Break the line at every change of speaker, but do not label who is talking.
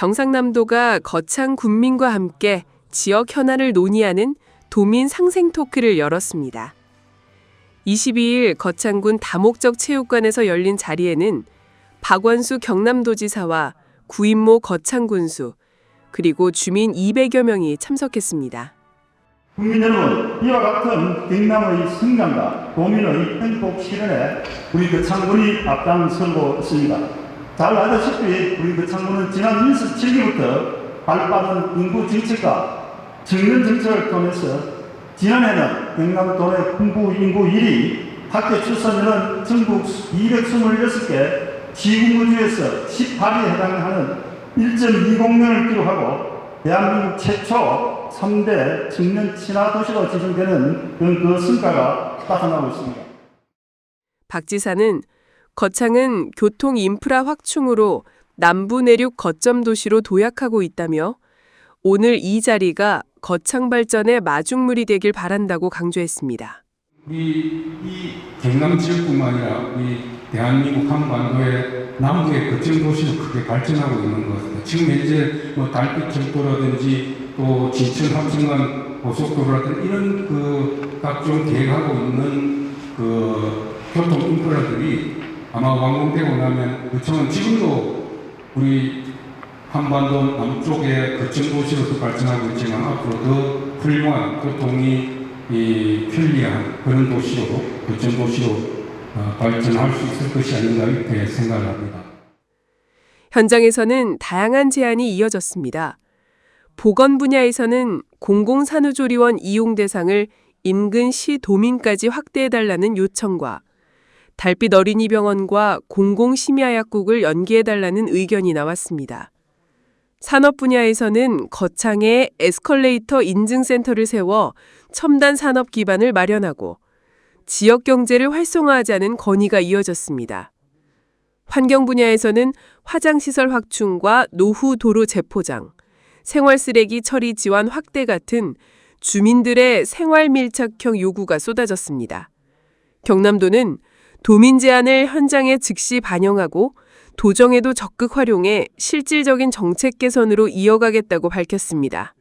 경상남도가 거창 군민과 함께 지역 현안을 논의하는 도민 상생 토크를 열었습니다. 22일 거창군 다목적 체육관에서 열린 자리에는 박원수 경남도지사와 구인모 거창군수 그리고 주민 200여 명이 참석했습니다.
국민 여러분, 이와 같은 경남의 성장과 도민의 행복 실현에 우리 그 거창군이 앞장서고 있습니다. 잘 알다시피 우리 그 거창군은 지난 27기부터 발빠른 인구 정책과 청년 정책을 통해서 지난해는 경남도 내 군부 인구 1위, 학교 출산율은 전국 226개 지구무주에서 18위에 해당하는 1.20년을 기록하고 대한민국 최초 3대 청년 친화 도시로 지정되는 그런 그 성과가 나타나고 있습니다.
박 지사는 거창은 교통 인프라 확충으로 남부 내륙 거점 도시로 도약하고 있다며 오늘 이 자리가 거창 발전의 마중물이 되길 바란다고 강조했습니다.
우리 이 경남 지역뿐만 아니라 우리 대한민국 한반도의 남부의 거점 도시도 크게 발전하고 있는 것 같습니다. 지금 현재 뭐 달빛 철도라든지 또 진천 합정간 고속도로라든지 이런 그 각종 계획하고 있는 그 교통 인프라들이 아마 완공되고 나면 그청은 지금도 우리 한반도 남쪽의 거점 도시로서 발전하고 있지만 앞으로 더 훌륭한 교통이 이 편리한 그런 도시로 거점 도시로 어, 발전할 수 있을 것이 아닌가 이렇게 생각을 합니다.
현장에서는 다양한 제안이 이어졌습니다. 보건 분야에서는 공공산후조리원 이용 대상을 인근 시 도민까지 확대해달라는 요청과 달빛 어린이병원과 공공심야약국을 연계해달라는 의견이 나왔습니다. 산업 분야에서는 거창에 에스컬레이터 인증센터를 세워 첨단 산업 기반을 마련하고 지역 경제를 활성화하자는 건의가 이어졌습니다. 환경 분야에서는 화장시설 확충과 노후 도로 재포장, 생활 쓰레기 처리 지원 확대 같은 주민들의 생활 밀착형 요구가 쏟아졌습니다. 경남도는 도민 제안을 현장에 즉시 반영하고 도정에도 적극 활용해 실질적인 정책 개선으로 이어가겠다고 밝혔습니다.